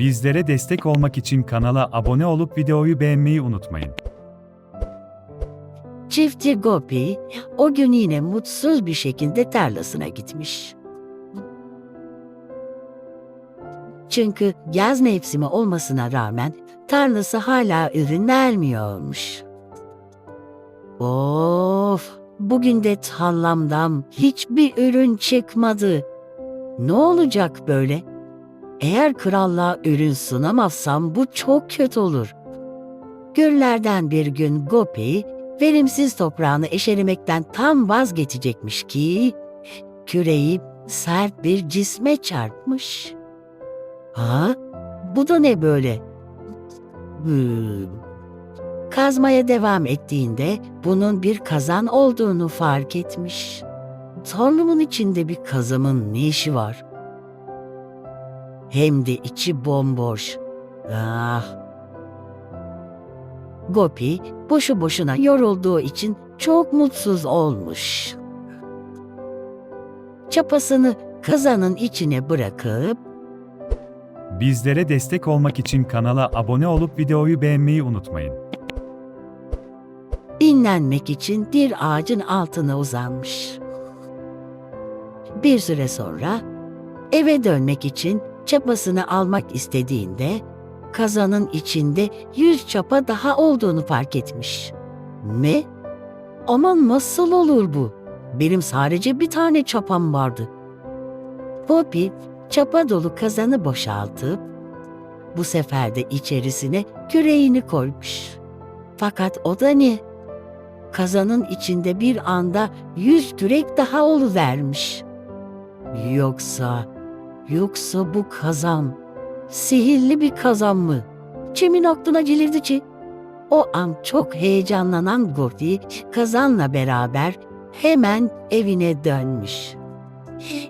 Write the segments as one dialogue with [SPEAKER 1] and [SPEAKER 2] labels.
[SPEAKER 1] Bizlere destek olmak için kanala abone olup videoyu beğenmeyi unutmayın.
[SPEAKER 2] Çiftçi Gopi o gün yine mutsuz bir şekilde tarlasına gitmiş. Çünkü yaz mevsimi olmasına rağmen tarlası hala ürün vermiyormuş. Of, bugün de tarlamdan hiçbir ürün çıkmadı. Ne olacak böyle? Eğer krallığa ürün sunamazsam bu çok kötü olur. Günlerden bir gün Gopi verimsiz toprağını eşelemekten tam vazgeçecekmiş ki küreği sert bir cisme çarpmış. Ha? Bu da ne böyle? Hmm. Kazmaya devam ettiğinde bunun bir kazan olduğunu fark etmiş. Tanrımın içinde bir kazanın ne işi var? Hem de içi bomboş. Ah! Gopi boşu boşuna yorulduğu için çok mutsuz olmuş. Çapasını kazanın içine bırakıp
[SPEAKER 1] Bizlere destek olmak için kanala abone olup videoyu beğenmeyi unutmayın.
[SPEAKER 2] dinlenmek için bir ağacın altına uzanmış. Bir süre sonra eve dönmek için çapasını almak istediğinde kazanın içinde yüz çapa daha olduğunu fark etmiş. Ne? Aman nasıl olur bu? Benim sadece bir tane çapam vardı. Poppy çapa dolu kazanı boşaltıp bu sefer de içerisine küreğini koymuş. Fakat o da ne? Kazanın içinde bir anda yüz kürek daha oluvermiş. Yoksa, yoksa bu kazan sihirli bir kazan mı? Kimin aklına gelirdi ki? O an çok heyecanlanan Gopi kazanla beraber hemen evine dönmüş.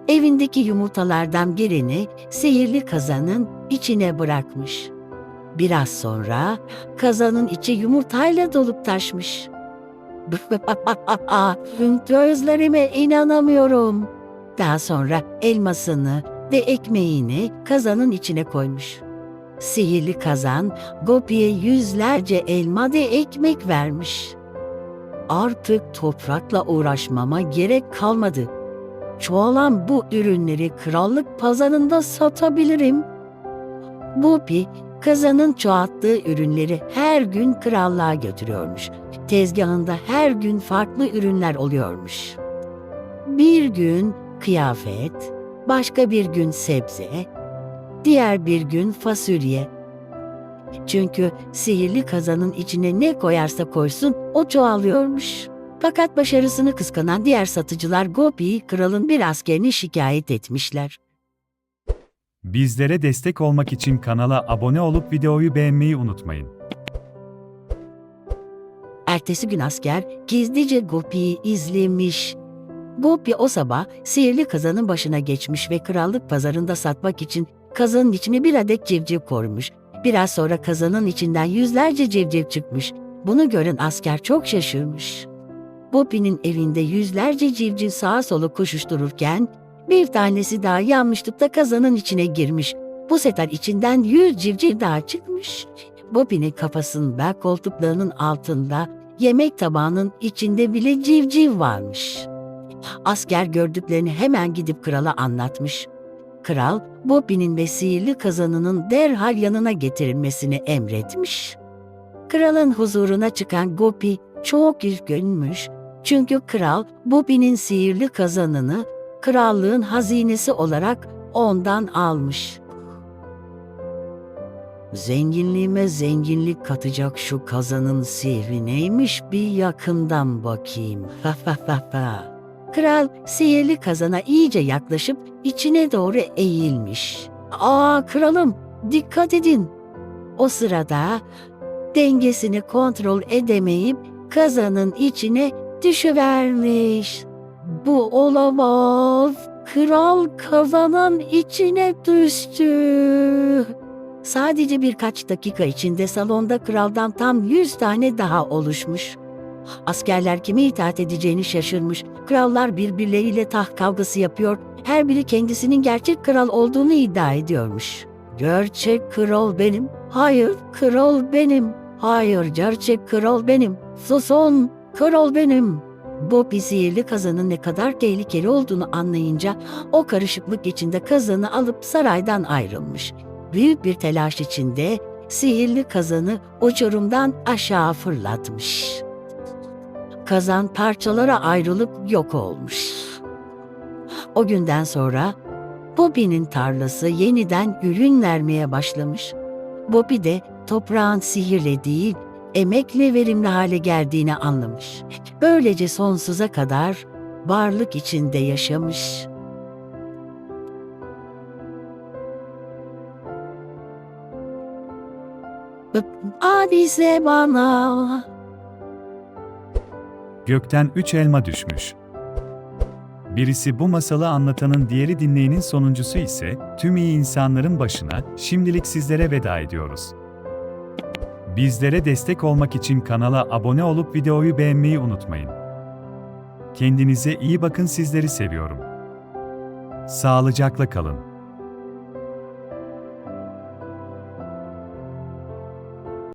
[SPEAKER 2] Evindeki yumurtalardan birini sihirli kazanın içine bırakmış. Biraz sonra kazanın içi yumurtayla dolup taşmış. Gözlerime inanamıyorum. Daha sonra elmasını ve ekmeğini kazanın içine koymuş. Sihirli kazan Gopi'ye yüzlerce elma ve ekmek vermiş. Artık toprakla uğraşmama gerek kalmadı. Çoğalan bu ürünleri krallık pazarında satabilirim. Gopi, kazanın çoğalttığı ürünleri her gün krallığa götürüyormuş. Tezgahında her gün farklı ürünler oluyormuş. Bir gün kıyafet, başka bir gün sebze, diğer bir gün fasulye. Çünkü sihirli kazanın içine ne koyarsa koysun o çoğalıyormuş. Fakat başarısını kıskanan diğer satıcılar Gopi'yi kralın bir askerini şikayet etmişler.
[SPEAKER 1] Bizlere destek olmak için kanala abone olup videoyu beğenmeyi unutmayın.
[SPEAKER 2] Ertesi gün asker gizlice Gopi'yi izlemiş. Gopi o sabah sihirli kazanın başına geçmiş ve krallık pazarında satmak için kazanın içine bir adet civciv koymuş. Biraz sonra kazanın içinden yüzlerce civciv çıkmış. Bunu gören asker çok şaşırmış. Gopi'nin evinde yüzlerce civciv sağa sola koşuştururken bir tanesi daha yanlışlıkla kazanın içine girmiş. Bu sefer içinden yüz civciv daha çıkmış. Bobby'nin kafasında koltuklarının altında yemek tabağının içinde bile civciv varmış. Asker gördüklerini hemen gidip krala anlatmış. Kral, Bobby'nin ve sihirli kazanının derhal yanına getirilmesini emretmiş. Kralın huzuruna çıkan Gopi çok üzgünmüş. Çünkü kral Bobby'nin sihirli kazanını krallığın hazinesi olarak ondan almış. Zenginliğime zenginlik katacak şu kazanın sihri neymiş bir yakından bakayım. Ha ha ha ha. Kral sihirli kazana iyice yaklaşıp içine doğru eğilmiş. Aa kralım dikkat edin. O sırada dengesini kontrol edemeyip kazanın içine düşüvermiş. Bu olamaz. Kral kazanın içine düştü. Sadece birkaç dakika içinde salonda kraldan tam yüz tane daha oluşmuş. Askerler kime itaat edeceğini şaşırmış. Krallar birbirleriyle taht kavgası yapıyor. Her biri kendisinin gerçek kral olduğunu iddia ediyormuş. Gerçek kral benim. Hayır, kral benim. Hayır, gerçek kral benim. Susun, kral benim. Bobby sihirli kazanın ne kadar tehlikeli olduğunu anlayınca o karışıklık içinde kazanı alıp saraydan ayrılmış. Büyük bir telaş içinde sihirli kazanı uçurumdan aşağı fırlatmış. Kazan parçalara ayrılıp yok olmuş. O günden sonra Bobby'nin tarlası yeniden ürün vermeye başlamış. Bobby de toprağın sihirle değil, emekle verimli hale geldiğini anlamış. Böylece sonsuza kadar varlık içinde yaşamış. Abise bana
[SPEAKER 1] Gökten üç elma düşmüş. Birisi bu masalı anlatanın diğeri dinleyenin sonuncusu ise tüm iyi insanların başına şimdilik sizlere veda ediyoruz. Bizlere destek olmak için kanala abone olup videoyu beğenmeyi unutmayın. Kendinize iyi bakın sizleri seviyorum. Sağlıcakla kalın.